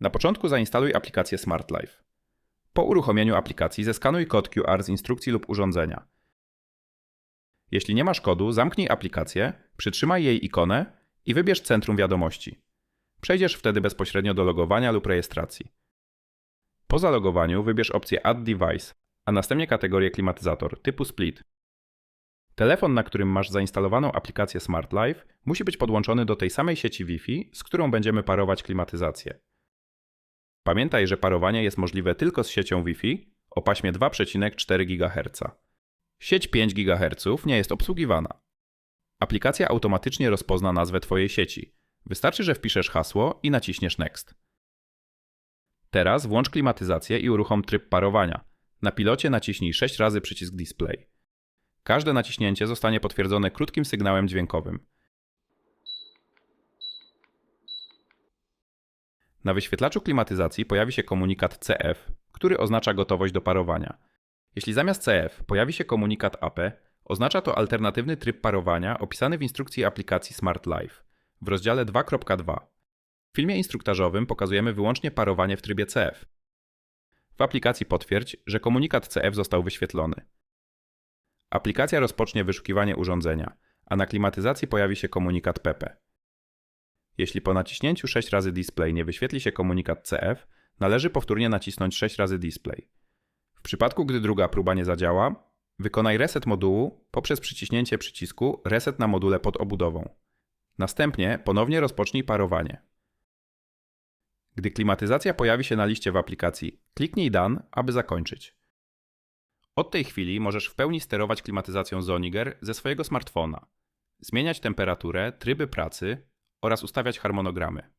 Na początku zainstaluj aplikację Smart Life. Po uruchomieniu aplikacji zeskanuj kod QR z instrukcji lub urządzenia. Jeśli nie masz kodu, zamknij aplikację, przytrzymaj jej ikonę i wybierz Centrum Wiadomości. Przejdziesz wtedy bezpośrednio do logowania lub rejestracji. Po zalogowaniu wybierz opcję Add Device, a następnie kategorię klimatyzator typu Split. Telefon, na którym masz zainstalowaną aplikację Smart Life, musi być podłączony do tej samej sieci Wi-Fi, z którą będziemy parować klimatyzację. Pamiętaj, że parowanie jest możliwe tylko z siecią Wi-Fi o paśmie 2,4 GHz. Sieć 5 GHz nie jest obsługiwana. Aplikacja automatycznie rozpozna nazwę Twojej sieci. Wystarczy, że wpiszesz hasło i naciśniesz Next. Teraz włącz klimatyzację i uruchom tryb parowania. Na pilocie naciśnij 6 razy przycisk Display. Każde naciśnięcie zostanie potwierdzone krótkim sygnałem dźwiękowym. Na wyświetlaczu klimatyzacji pojawi się komunikat CF, który oznacza gotowość do parowania. Jeśli zamiast CF pojawi się komunikat AP, oznacza to alternatywny tryb parowania opisany w instrukcji aplikacji Smart Life w rozdziale 2.2. W filmie instruktażowym pokazujemy wyłącznie parowanie w trybie CF. W aplikacji potwierdź, że komunikat CF został wyświetlony. Aplikacja rozpocznie wyszukiwanie urządzenia, a na klimatyzacji pojawi się komunikat PP. Jeśli po naciśnięciu 6 razy display nie wyświetli się komunikat CF, należy powtórnie nacisnąć 6 razy display. W przypadku, gdy druga próba nie zadziała, wykonaj reset modułu poprzez przyciśnięcie przycisku Reset na module pod obudową. Następnie ponownie rozpocznij parowanie. Gdy klimatyzacja pojawi się na liście w aplikacji, kliknij Done, aby zakończyć. Od tej chwili możesz w pełni sterować klimatyzacją Zoniger ze swojego smartfona, zmieniać temperaturę, tryby pracy oraz ustawiać harmonogramy.